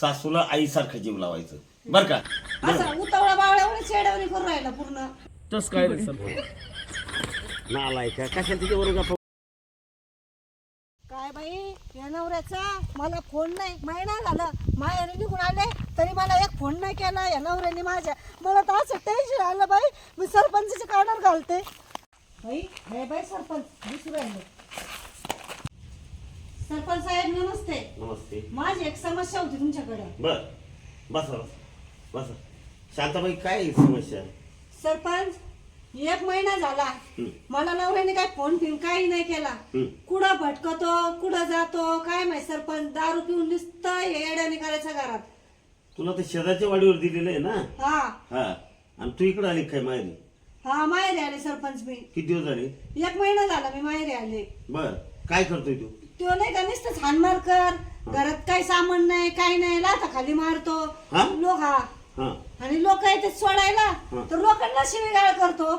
सासूला आईसारखं जीव लावायचं. बर का? असा उतावळा बावळ्यावर चेड्यावणी करून राहिला पूर्ण. तस सर? गप्पा काय बाई या नवऱ्याचा मला फोन नाही. महिना झालं. मायाने निघून आले तरी मला एक फोन नाही केला. या नवऱ्याने माझ्या मला तर असं टेन्शन आलं बाई. मी सरपंचाच्या कानावर घालते. बाई हे बाई सरपंच दिसू राहिले सरपंच साहेब नमस्ते. नमस्ते. माझी एक समस्या होती तुमच्याकडे. बर. बसा बसा. बसा. शांताबाई काय समस्या? सरपंच एक महिना झाला. हं. मला नवऱ्याने काय फोन फिन काही नाही केला. हं. कुठं भटकतो कुठं जातो काय माहिती सरपंच दारू पिऊन नुसतं येड्याने करायचं घरात. तुला तर शेजारच्या वाडीवर दिलेलं आहे ना? हा. हा. आणि तू इकडे आली काय माहेरी? हा माहेरी आले सरपंच मी. किती दिवस झाले? एक महिना झाला मी माहेरी आले. बर. काय करतोय तू? तो नाही का नुसतं हानमार कर. घरात काही सामान नाही काही नाही लाथा खाली मारतो. हा? लोक हा. हा. आणि लोक येते सोडायला. हा. तर लोकांना शिवीगाळ करतो.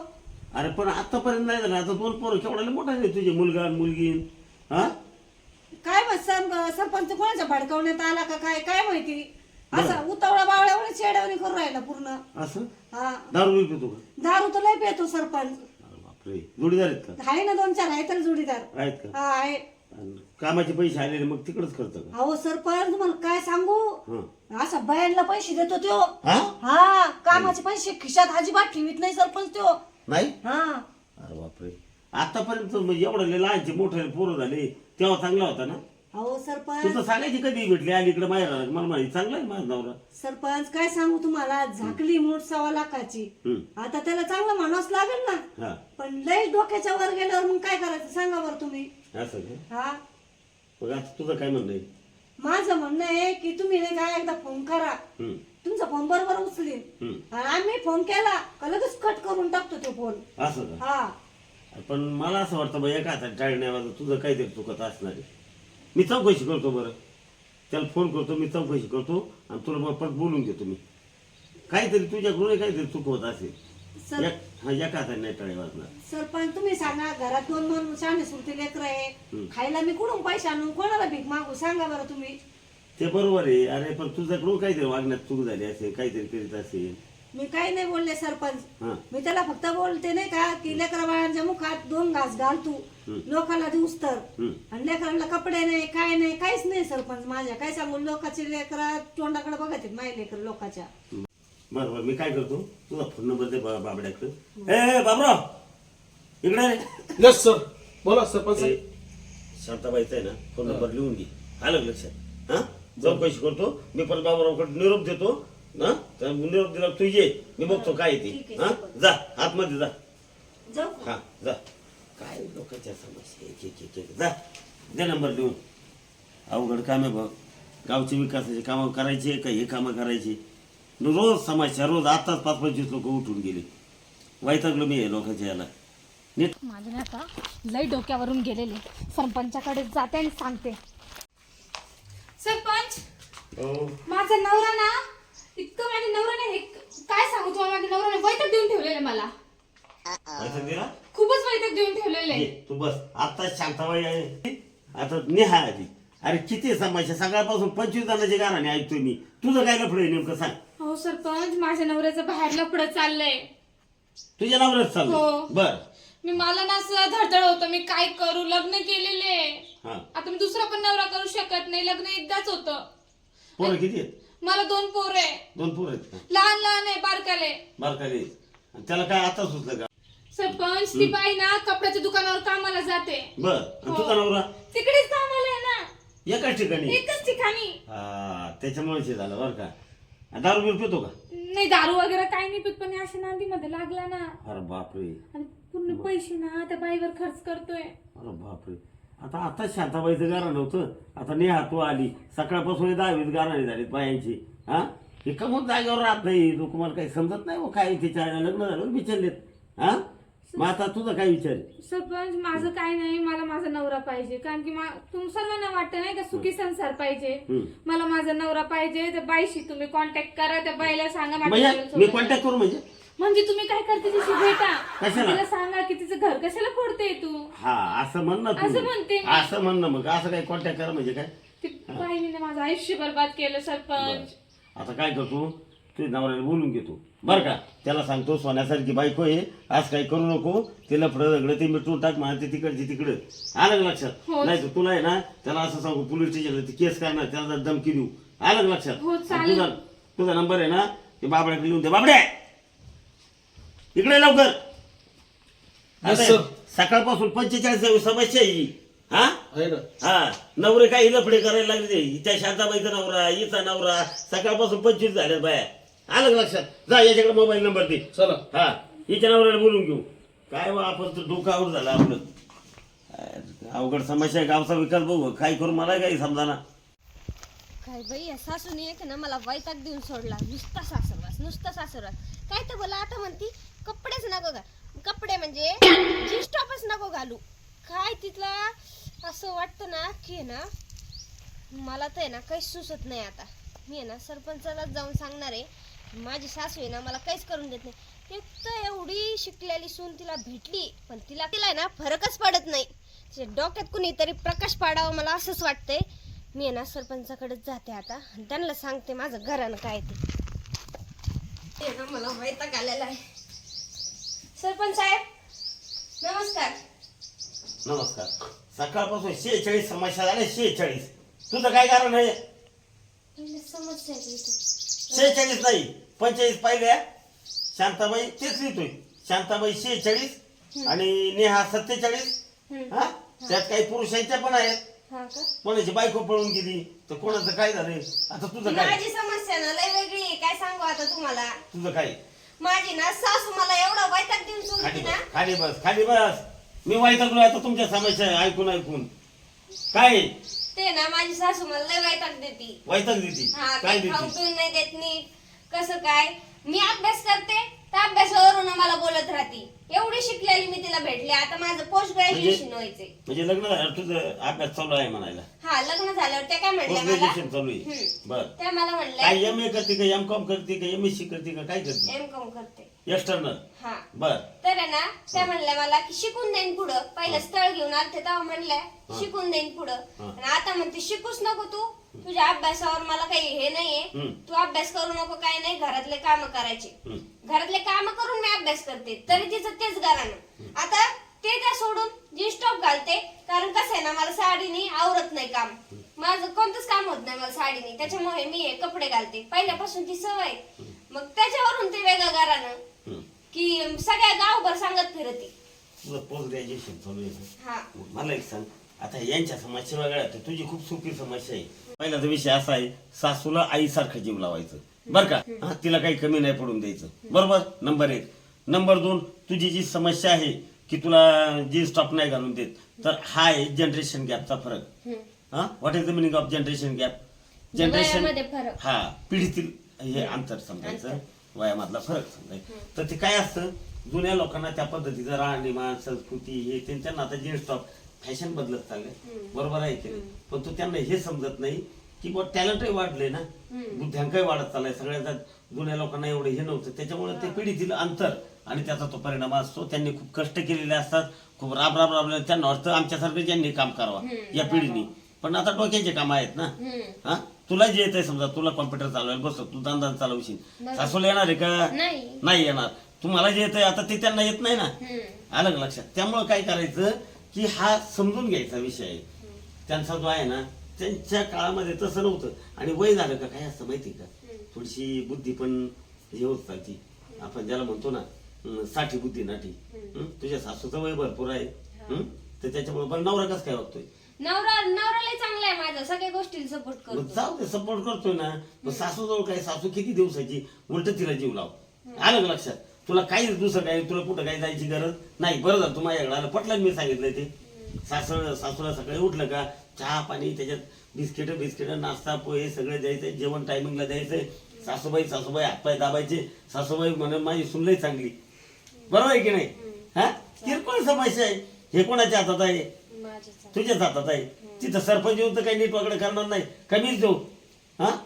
अरे पण आतापर्यंत नाही झालं. आता दोन पोरं केवढा मोठा आहे तुझे मुलगा आणि मुलगी. हा? काय माहीत सर सरपंच कोणाच्या भडकवण्यात आला का काय काय माहिती? असा उतावळा बावळ्यावर चेड्यावणी करून राहिला पूर्ण. असं? हा. दारू बिरू पितो का? दारू तर लय पितो सरपंच. अरे बापरे. जोडीदार आहेत का? आहे ना दोन चार आहे तर जोडीदार. आहेत का? हा आहे. कामाचे पैसे आलेले मग तिकडच करतं का? अहो सरपंच तुम्हाला काय सांगू? हा. असा बायांना पैसे देतो त्यो. हा? हा कामाचे पैसे खिशात अजिबात ठेवीत नाही सरपंच त्यो. नाही? हा. अरे बापरे. आतापर्यंत म्हणजे एवढं लहानचे मोठे पोरं झाले तेव्हा चांगला होता ना? अहो तू सरपंच तर सांगायची कधी भेटली अलीकडे माहेर आला मला माहिती चांगला आहे माझा नवरा. सरपंच काय सांगू तुम्हाला? झाकली मूठ सव्वा लाखाची. हम्म. आता त्याला चांगलं माणूस लागेल ना? हा. पण लय डोक्याच्या वर गेल्यावर मग काय करायचं? सांगा बरं तुम्ही. असं का हा? मग आता तुझं काय म्हणणं आहे? माझं म्हणणं आहे की तुम्ही नाही काय एकदा फोन करा. हम्म, तुमचा फोन बरोबर उचलीन. हम्म. आणि आम्ही फोन केला का लगेच कट करून टाकतो तो फोन असं का? हा. पण मला असं वाटतं बा एका हातात टाळण्यावाजं तुझं काहीतरी चुकत असणार आहे. मी चौकशी करतो बरं. त्याला फोन करतो मी चौकशी करतो आणि तुला मग परत बोलून घेतो मी. काहीतरी तुझ्याकडून काहीतरी चुकवत असेल. सर एक- हा एका वाजणार. सरपंच तुम्ही सांगा घरात दोन दोन शाणे सुरती लेकर आहे. खायला मी कुठून पैसे आणू? कोणाला भीक मागू? सांगा बरं तुम्ही. ते बरोबर आहे. अरे पण तुझ्याकडून काहीतरी वागण्यात चूक झाली असेल काहीतरी करीत असेल. मी काही नाही बोलले सरपंच. हा. मी त्याला फक्त बोलते नाही का की लेकरा बाळांच्या मुखात दोन घास घाल तू. लोकांना दिवस तर. हम्म. आणि लेकरांना कपडे नाही काय नाही काहीच नाही सरपंच माझ्या. काय सांगू? लोकांचे लेकरा तोंडाकडे बघत आहेत माझे लेकर लोकांच्या. बरं बरं मी काय करतो? तुझा फोन नंबर दे बा- बाबड्याकडे. ए बाबराव! इकडे रे. यस सर बोला सरपंच ए, शांताबाईचा आहे ना फोन नंबर लिहून घे. आलं का लक्षात? हा? चौकशी करतो. मी परत बाबरावकडे निरोप देतो. ना तर निरोप दिला तू ये. मी बघतो काय आहे ठीक ते आहे, हा? जा आतमध्ये जा. जाऊ हा जा. काय लोकांच्या समस्या एक एक एक एक जा. दे नंबर लिहून. अवघड काम आहे बघ. गावचे विकासाचे कामं करायचे का हे कामं करायची? रोज समस्या रोज आताच पाच पंचवीस लोक उठून गेले. वैतागलो मी हे लोकांच्या याला. नीट. माझं आता लई डोक्यावरून गेलेले. सरपंचाकडे जाते आणि सांगते. सरपंच हो. माझा नवरा ना इतकं माझ्या नवऱ्याने हे काय सांगू तुम्हाला? माझ्या नवऱ्याने वैतक देऊन ठेवलेले मला. वैताग दिला? खूपच वैतक देऊन ठेवलेले ये, तू बस. आता शांताबाई आहे. आता नेहा आधी. अरे किती समस्या सकाळपासून पंचवीस जणांची गाणी ऐकतोय मी. तुझं काय लफडं नेमकं सांग. हो सरपंच माझ्या नवऱ्याचं बाहेर लपडं चाललंय. तुझ्या नावरच हो. चाललं बर. मी मला ना असं धडधड होतं मी काय करू? लग्न केलेले. हा. आता मी दुसरा पण नवरा करू शकत नाही लग्न एकदाच होतं. पोरं किती आहेत? मला दोन पोर आहे दोन पोरं आहेत का? लहान लहान आहे बारकाले. बारकाली. आणि त्याला काय आता सुचलं का? सरपंच ती बाई ना कपड्याच्या दुकानावर कामाला जाते. बर. आणि तुझा नवरा? तिकडेच कामाला आहे ना. एकाच ठिकाणी? एकच ठिकाणी. हा त्याच्यामुळे हे झालं बरं का. दारू बिरू पितो का? नाही दारू वगैरे काही नाही पित पण या अशा नांदीमध्ये लागला ना. अरे बापरे. आणि पूर्ण पैसे ना त्या बाईवर खर्च करतोय. अरे बापरे. आता आता शांताबाईचं गाणं नव्हतं. आता नेहा तू आली. सकाळपासून हे दहावीत गाणं झालीत बायांची. हा? हे कमून जागेवर राहत नाही. लोक मला काही समजत नाही हो. काय तिच्या आईला लग्न झालं विचारलेत हा? मग आता तुझं काय विचार आहे? सरपंच माझं काय नाही मला माझा नवरा पाहिजे. कारण की मा- तुम सर्वांना वाटतं नाही का सुखी संसार पाहिजे. हम्म. मला माझा नवरा पाहिजे त्या बाईशी तुम्ही कॉन्टॅक्ट करा त्या बाईला सांगा माझ्या म्हणजे मी. कॉन्टॅक्ट करू म्हणजे? म्हणजे तुम्ही काय करते तिची भेटा? कशाला? तिला सांगा की तिचं घर कशाला फोडते तू? हा असं म्हण ना असं तू म्हणते मी. असं म्हण ना मग. असं काय कॉन्टॅक्ट करा म्हणजे काय? ती बहिणीने माझं आयुष्य बर्बाद केलं सरपंच. आता काय करतो? तुझ्या नवऱ्याला बोलून घेतो. बरं का? त्याला सांगतो सोन्यासारखी बायको आहे आज काही करू नको तिला फळं सगळं ते मिटून टाक मला ते तिकडची तिकडं. आलं का लक्षात? हो. नाही तर तुला आहे ना त्याला असं सांगू पोलीस स्टेशनला ती केस करणार त्याला जर धमकी देऊ. आलं का लक्षात? हो, आणि चालेल. तुझा तुझा नंबर आहे ना ते बाबड्याकडे लिहून दे. बाबड्या! इकडे ये लवकर. आता. सकाळपासून पंचेचाळीस समस्या आहे ही. हा? आहे ना. हा. नवरे काही लफडे करायला लागले ते. त्या शांताबाईचा नवरा हिचा नवरा सकाळपासून पंचवीस झाले बाया. आलं का लक्षात? जा याच्याकडे मोबाईल नंबर दे. चला. हा. हिच्या नवऱ्याला बोलून घेऊ. काय बा आपण तर डोकं आऊट झालं आपलं. काय अवघड समस्या आहे गावचा विकास बघू. काय करू मला काही समजाना. काय बाई या सासूने एक ना मला वैताग देऊन सोडला. नुसता सासरवास नुसता सासरवास. काय तर बोला आता म्हणती कपडेच नको घा कपडे म्हणजे जीन्स टॉपच नको घालू. काय तिथला असं वाटतं ना की आहे ना मला तर आहे ना काहीच सुचत नाही आता. मी आहे ना सरपंचालाच जाऊन सांगणार आहे. माझी सासू आहे ना मला काहीच करून देत नाही. एक तर एवढी शिकलेली सून तिला भेटली पण तिला तिला आहे ना फरकच पडत नाही. तिच्या डोक्यात कुणीतरी प्रकाश पाडावं मला असंच वाटतंय. मी आहे ना सरपंचाकडेच जाते आता. आणि त्यांना सांगते माझं घरानं काय ते. ना मला वैताग आलेला आहे. सरपंच साहेब नमस्कार. नमस्कार. सकाळपासून शेहेचाळीस समस्या झाल्या शेहेचाळीस. तुझं काय कारण आहे? समस्या. शेहेचाळीस नाही. पंचेचाळीस पाहिल्या. शांताबाई तेच लिहितोय. शांताबाई शेहेचाळीस आणि नेहा सत्तेचाळीस. हा? त्यात काही पुरुषांच्या पण आहेत. हा का? कोणाची बायको पळून गेली तर कोणाचं काय झालंय? आता तुझं काय? माझी समस्या ना लय वेगळी आहे. काय सांगू आता तुम्हाला? तुझं काय? माझी ना सासू मला एवढा वैताग देऊन खाली सोडली ना. बस खाली बस खाली बस. मी वैतागलो आता तुमच्या समस्या ऐकून ऐकून. काय? ते ना माझी सासू मला लय वैताग देती. वैताग देते. हा काय खाऊ देते? पिऊन नाही देत नीट. कसं काय? मी अभ्यास करते त्या अभ्यासावरून मला बोलत राहती. एवढी शिकलेली मी तिला भेटले. आता माझं पोस्ट ग्रॅज्युएशन व्हायचंय. म्हणजे लग्न तुझं अभ्यास चालू आहे म्हणायला. हा लग्न झाल्यावर त्या काय म्हणल्या पोस्ट मला? ग्रॅज्युएशन चालू आहे. हम्म. बर. त्या मला काय म्हणल्या एम ए करते का एम कॉम करते का एम एस सी करते का काय करते? एम कॉम करते. एक्सटर्नल हा. बर. तर आहे ना त्या म्हणल्या मला की शिकून देईन पुढं. पहिलं स्थळ घेऊन आलते तेव्हा म्हणल्या शिकून देईन पुढं. आणि आता म्हणते शिकूच नको तू. तुझ्या अभ्यासावर मला काही हे नाहीये. तू अभ्यास करू नको काय नाही. घरातले काम करायचे. घरातले काम करून मी अभ्यास करते. तरी तिचं तेच घरानं आता ते त्या सोडून जीन्स टॉप घालते कारण कसं आहे ना मला साडीने आवरत नाही काम. माझं कोणतंच काम होत नाही मला साडीने. त्याच्यामुळे मी हे कपडे घालते. पहिल्यापासून ती सवय मग त्याच्यावरून ते वेगळं घरानं. की सगळ्या गावभर सांगत फिरती. तुझं पोस्ट ग्रॅज्युएशन चालू आहे ना? हा. मला एक सांग आता यांच्या समस्या वेगळ्या आहेत तुझी खूप सोपी समस्या आहे. पहिला तर विषय असा आहे सासूला आईसारखं जीव लावायचं. बर का? हा तिला काही कमी नाही पडून द्यायचं. बरोबर? नंबर एक. नंबर दोन तुझी जी समस्या आहे की तुला जी स्टॉप नाही घालून देत तर हा आहे जनरेशन गॅपचा फरक. हा? What is the meaning of generation gap वयामध्ये फरक. हा पिढीतील हे अंतर समजायचं. वयामधला फरक समजायचं. तर ते काय असतं? जुन्या लोकांना त्या पद्धतीचं राहणीमान संस्कृती हे त्यांना आता जीन्स टॉप फॅशन बदलत चाललंय. बरोबर आहे की नाही? पण तो त्यांना हे समजत नाही की बुवा टॅलेंटही वाढले ना. बुद्ध्यांकही वाढत चाललाय. सगळ्याचा जुन्या लोकांना एवढं हे नव्हतं. त्याच्यामुळे ते पिढीतील अंतर आणि त्याचा तो परिणाम असतो. त्यांनी खूप कष्ट केलेले असतात. खूप राब राब राबले त्यांना वाटतं आमच्यासारखं ज्यांनी काम करावं या पिढीने. पण आता डोक्याचे काम आहेत ना. हा? तुला जे येतंय समजा तुला कॉम्प्युटर चालवायला बसतो तू दांदा चालवशील. सासूला येणार आहे का? नाही. नाही येणार. तुम्हाला जे येतंय आता ते त्यांना येत नाही ना? आलं का लक्षात? त्यामुळे काय करायचं की हा समजून घ्यायचा विषय आहे. त्यांचा जो आहे ना त्यांच्या काळामध्ये तसं नव्हतं. आणि वय झालं का काय असतं माहिती का? थोडीशी बुद्धी पण हे होत चालती. आपण ज्याला म्हणतो ना साठी बुद्धी नाठी? तुझ्या सासूचं वय भरपूर आहे? तर त्याच्यामुळे पण नवरा कसं काय वागतोय? नवरा नवराला चांगला आहे माझा. सगळ्या गोष्टीला सपोर्ट मग करतो. जाऊ दे सपोर्ट करतोय ना. मग सासू जवळ काय सासू किती दिवसाची? उलट तिला जीव लाव. आलं का लक्षात? तुला काही दुसरं काही तुला कुठं काही जायची गरज? नाही बरं झालं तुम्हाला आलं. पटलं मी सांगितलं ते. सासू सासूला सकाळी उठलं का चहा पाणी त्याच्यात बिस्किट बिस्किट नाश्ता पोहे सगळं द्यायचं जेवण टायमिंगला द्यायचंय. सासूबाई सासूबाई हातपाय दाबायचे. सासूबाई म्हणून माझी सुनलंय चांगली. बरोबर आहे की नाही? हा? किरकोळ समस्या आहे. हे कोणाच्या हातात आहे? माझ्याच तुझ्याच हातात आहे. तिथं सरपंच येऊन तर काही नीट वगैरे करणार नाही. कमीच देऊ. हा?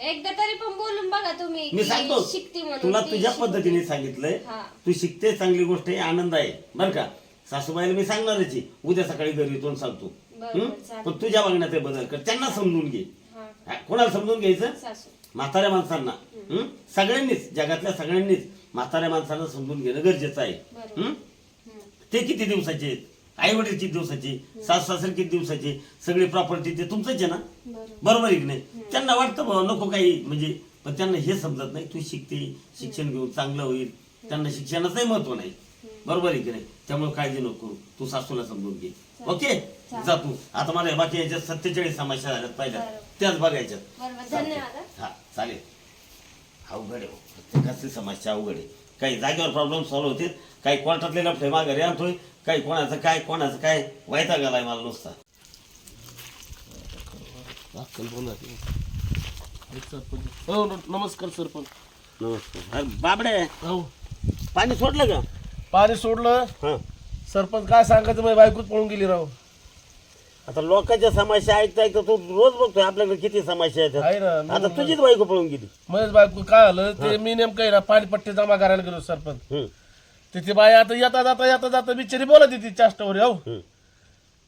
एकदा तरी पण बोलून बघा तुम्ही मी की सांगतो. शिकते म्हणून तुला ती तुझ्या. पद्धतीने सांगितलंय. हा. तू शिकते चांगली गोष्ट आहे आनंद आहे. बरं का? सासूबाईला मी सांगणारच आहे. उद्या सकाळी घरी येऊन सांगतो. हं? चालेल. पण तुझ्या वागण्यात बदल कर. त्यांना समजून घे. हा. हा, कोणाला समजून घ्यायचं? सासू. म्हाताऱ्या माणसांना. हं? सगळ्यांनीच जगातल्या सगळ्यांनीच म्हाताऱ्या माणसांना समजून घेणं गरजेचं आहे. बरोबर. हं? ते किती दिवसाचे आहेत? आई वडील किती दिवसाचे? सासू सासरे किती दिवसाचे? सगळी प्रॉपर्टी ते तुमचंच आहे ना? बरोबर. आहे की नाही? त्यांना वाटतं बाबा नको काही म्हणजे पण त्यांना हे समजत नाही तू शिकते शिक्षण घेऊन चांगलं होईल. त्यांना शिक्षणाचंही महत्त्व नाही. बरोबर आहे की नाही? त्यामुळे काळजी नको. तू सासूला समजून घे. ओके? जा तू. आता मला बाकी याच्यात सत्तेचाळीस समस्या झाल्यात पहिल्या. त्याच बघायच्यात. हा. हा चालेल. अवघड आहे हो. प्रत्येकाची समस्या अवघड आहे. काही जागेवर प्रॉब्लेम सॉल्व्ह होते काही कोर्टातले लफडे माघारी आणतोय काही कोणाचं काय कोणाचं काय वायता गेलाय मला नुसता. हो नमस्कार सरपंच. नमस्कार. अरे बाबडे हो. पाणी सोडलं का? पाणी सोडलं? हा. सरपंच काय सांगायचं माझी बायकोच पळून गेली राव. आता लोकांच्या समस्या ऐकता ऐकता तू रोज बघतोय आपल्याकडे किती समस्या आहे आहेत ना, आता. तुझीच बायको पळून गेली. महेश बायको काय झालं? ते मी नेमकं आहे ना पाणीपट्टी जमा करायला गेलो सरपंच. हम्म, तिथे बाई आता येता जाता येता जाता बिचारी बोलत होती चाष्टावर हो. हम्म.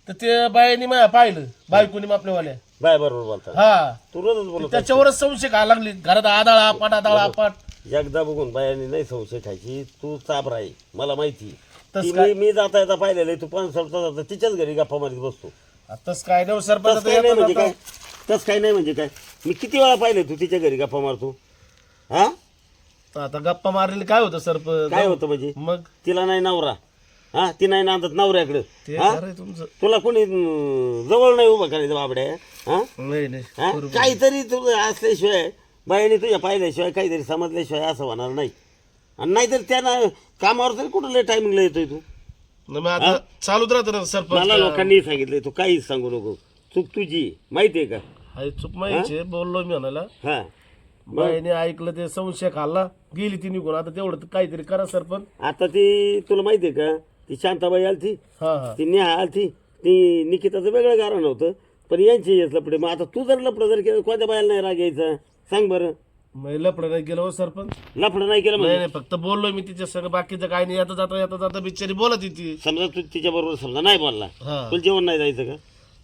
तर ते बाईने मला पाहिलं बायकोनी आपल्यावाल्या बाय बरोबर बोलता हा. तू रोजच बोलत त्याच्यावरच संशय घा लागली. घरात आदाळ आपाट आदाळ आपाट. एकदा बघून बायाने नाही संशय खायची. तू चाप राही मला माहिती. तसं ती काय? मी मी जाता येता पाहिलेलं आहे, तू पण जाता तिच्याच घरी गप्पा मारीत बसतो. आताच काय नाही हो सरपंच तस काय नाही म्हणजे काय? तस काय नाही म्हणजे काय? मी किती वेळा पाहिले तू तिच्या घरी गप्पा मारतो? हा? आता गप्पा मारलेली काय होतं सरपंच? काय होतं म्हणजे? मग? तिला नाही नवरा. हा? ती नाही नांदत नवऱ्याकडे. ते हा? खरंय तुमचं. तुला कोणी अं, जवळ नाही उभं करायचं बाबड्या हा? नाही नाही. हा? काहीतरी तुझं असल्याशिवाय बायाने तुझ्या पाहिल्याशिवाय काहीतरी समजल्याशिवाय असं होणार नाही. आणि नाहीतर त्यानं कामावर तरी कुठं लय टायमिंगला येतोय तू? मग आता चालूच राहतं ना सरपंच. मला लोकांनी सांगितलंय तू काहीच सांगू नको. चूक तुझी माहितीये का? आई चूक माहिती बोललो मी म्हणाला हा. बाईने ऐकलं ते संशय खाल्ला गेली ती निघून. आता तेवढं तर काहीतरी करा सरपंच. आता ती तुला माहितीये का? ती शांताबाई आलती. हा हा. ती नेहा आलती. ती निकिताचं वेगळं कारण होतं. पण यांची हेच लपडे. मग आता तू जर लपडं जर केलं कोणत्या बायाला नाही राग यायचा? सांग बरं. मग नाही गेलं हो सरपंच. लफडं नाही केलं नाही म्हणजे? नाही फक्त बोललो मी तिच्या संग. बाकीचं काय नाही. येता जाता येता जाता बिचारी बोलत होती. समजा तू तिच्या बरोबर समजा नाही बोलला हा. तुला जेवण नाही जायचं का?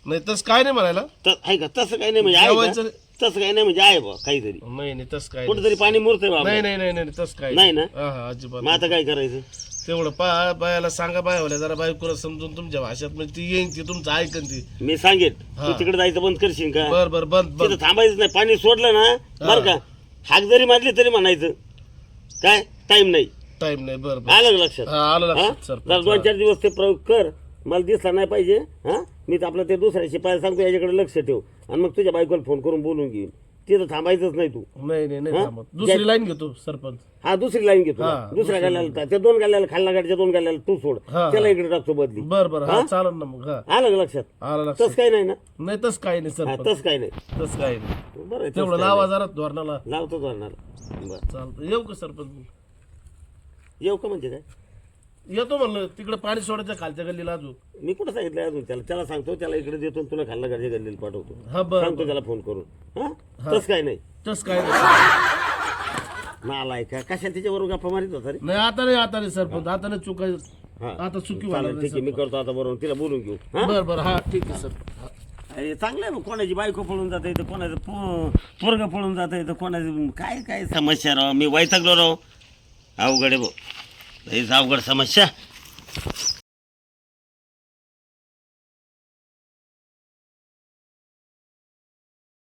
नाही तसं काय नाही म्हणायला. तर आहे का? तसं काही नाही म्हणजे आहे का? जेवायचं- तसं काही नाही म्हणजे आहे बा काहीतरी. नाही नाही तसं काय नाही. कुठेतरी पाणी मुरतंय बाबा. नाही नाही नाही नाही तसं काय नाही ना? हा हा अजिबात मग आता काय करायचं? तेवढं पा बायाला सांगा बाया जरा बायकोला समजून तुमच्या भाषेत म्हणजे ती येईन ती तुमचं ऐकन ती. मी सांगेन. तू. तिकडे जायचं बंद करशील का? बर बर बंद तिथं बंद थांबायचं नाही. पाणी सोडलं ना बरं का? हाक जरी मारली तरी म्हणायचं. काय? टाइम नाही. टाइम नाही बर बर. आलं का लक्षात? हा आलं हा? लक्षात जरा दोन चार दिवस ते प्रयोग कर. मला दिसला नाही पाहिजे हा? मी तर आपलं ते दुसऱ्या शिपायला सांगतो याच्याकडे लक्ष ठेव. आणि मग तुझ्या बायकोला फोन करून बोलून घेईन. तिथं थांबायचंच नाही तू. नाही नाही नाही? थांबत. दुसरी लाईन घेतो सरपंच. हा दुसरी लाईन घेतो. हा, दुसऱ्या दुसरी गाड्याला त्या दोन गाड्याला खाल्ला गाडीच्या दोन गाड्याला तू सोड. हा, त्याला. इकडे टाकतो बदली. बर बर. हा? चालेल ना मग. हा. आलं का लक्षात? आलं तस काही नाही ना? नाही तस काय नाही हा सरपंच. तस काही नाही. तस काय नाही. बरं आहे, तसं तेवढं काही लावा नाही. जरा धोरणाला. लावतो धरणार बरं. चालतं येऊ का सरपंच? येऊ का म्हणजे काय? येतो म्हणलं तिकडे पाणी सोडायचं खालच्या गल्लीला अजून. मी कुठं सांगितलं अजून त्याला? त्याला सांगतो त्याला इकडे देतो आणि तुला खाल्ला गाडीच्या गल्लीला पाठवतो. हा बरं सांगतो त्याला फोन करून. हा? तस काय नाही. तस काय नाही. नालाय का कशा त्याच्याबरोबर गप्पा मारित होता रे? नाही आता नाही आता नाही सरपंच आता नाही चुकाय हा. आता चुकी चालेल ठीक आहे मी करतो आता बरोबर तिला बोलून घेऊ. हा? बर बर हा ठीक आहे सर. अरे चांगलं आहे मग कोणाची बायको पळून जात तर कोणाचं पो पोरग पळून जात तर कोणाचं काय काय समस्या राव? मी वैतागलो राव. अवघड आहे भाऊ. लईच अवघड समस्या.